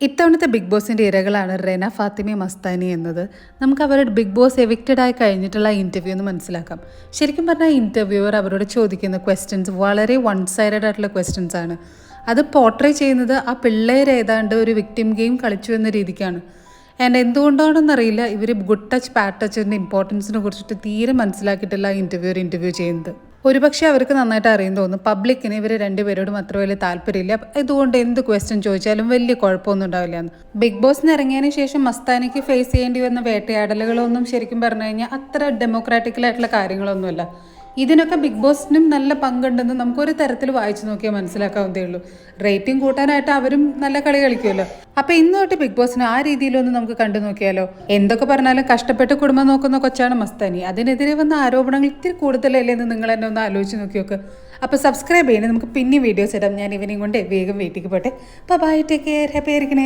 ഇത്തവണത്തെ ബിഗ് ബോസിന്റെ ഇരകളാണ് റെന ഫാത്തിമ മസ്താനി എന്നത്. നമുക്ക് അവരുടെ ബിഗ് ബോസ് എവിക്റ്റഡ് ആയി കഴിഞ്ഞിട്ടുള്ള ഇന്റർവ്യൂ എന്ന് മനസ്സിലാക്കാം. ശരിക്കും പറഞ്ഞാൽ ഇന്റർവ്യൂവർ അവരോട് ചോദിക്കുന്ന ക്വസ്റ്റ്യൻസ് വളരെ വൺ സൈഡഡ് ആയിട്ടുള്ള ക്വസ്റ്റ്യൻസ് ആണ്. അത് പോർട്രേ ചെയ്യുന്നത് ആ പിള്ളേർ ഏതാണ്ട് ഒരു വിക്ടിം ഗെയിം കളിച്ചു എന്ന രീതിക്കാണ്. ആൻഡ് എന്തുകൊണ്ടാണെന്നറിയില്ല ഇവർ ഗുഡ് ടച്ച് പാഡ് ടച്ചിന്റെ ഇമ്പോർട്ടൻസിനെ കുറിച്ചിട്ട് തീരെ മനസ്സിലാക്കിയിട്ടില്ല ഇന്റർവ്യൂവർ ഇന്റർവ്യൂ ചെയ്യുന്നത്. ഒരുപക്ഷെ അവർക്ക് നന്നായിട്ട് അറിയും തോന്നുന്നു. പബ്ലിക്കിന് ഇവർ രണ്ടുപേരോടും അത്ര വലിയ താല്പര്യമില്ല. ഇതുകൊണ്ട് എന്ത് ക്വസ്റ്റ്യൻ ചോദിച്ചാലും വലിയ കുഴപ്പമൊന്നും ഉണ്ടാവില്ല എന്ന്. ബിഗ് ബോസിന് ഇറങ്ങിയതിന് ശേഷം മസ്താനിക്ക് ഫേസ് ചെയ്യേണ്ടി വന്ന വേട്ടയാടലുകളൊന്നും ശരിക്കും പറഞ്ഞു കഴിഞ്ഞാൽ അത്ര ഡെമോക്രാറ്റിക്കലായിട്ടുള്ള കാര്യങ്ങളൊന്നുമല്ല. ഇതിനൊക്കെ ബിഗ് ബോസിനും നല്ല പങ്കുണ്ടെന്ന് നമുക്കൊരു തരത്തിൽ വായിച്ചു നോക്കിയാൽ മനസ്സിലാക്കാവുന്നതേ ഉള്ളൂ. റേറ്റിംഗ് കൂട്ടാനായിട്ട് അവരും നല്ല കളി കളിക്കുമല്ലോ. അപ്പൊ ഇന്ന് തൊട്ട് ബിഗ് ബോസിന് ആ രീതിയിലൊന്ന് നമുക്ക് കണ്ടു നോക്കിയാലോ? എന്തൊക്കെ പറഞ്ഞാലും കഷ്ടപ്പെട്ട് കുടുംബം നോക്കുന്ന കൊച്ചാണ് മസ്താനി. അതിനെതിരെ വന്ന ആരോപണങ്ങൾ ഇത്തിരി കൂടുതലല്ലേ എന്ന് നിങ്ങൾ എന്നെ ഒന്ന് ആലോചിച്ച് നോക്കി നോക്ക്. അപ്പോൾ സബ്സ്ക്രൈബ് ചെയ്യണേ നമുക്ക് പിന്നെ വീഡിയോസ് ഇടാം. ഞാൻ ഇവനെയും കൊണ്ട് വേഗം വീട്ടിലേക്ക് പോട്ടെ. Bye take care happy ആയിരിക്കണേ.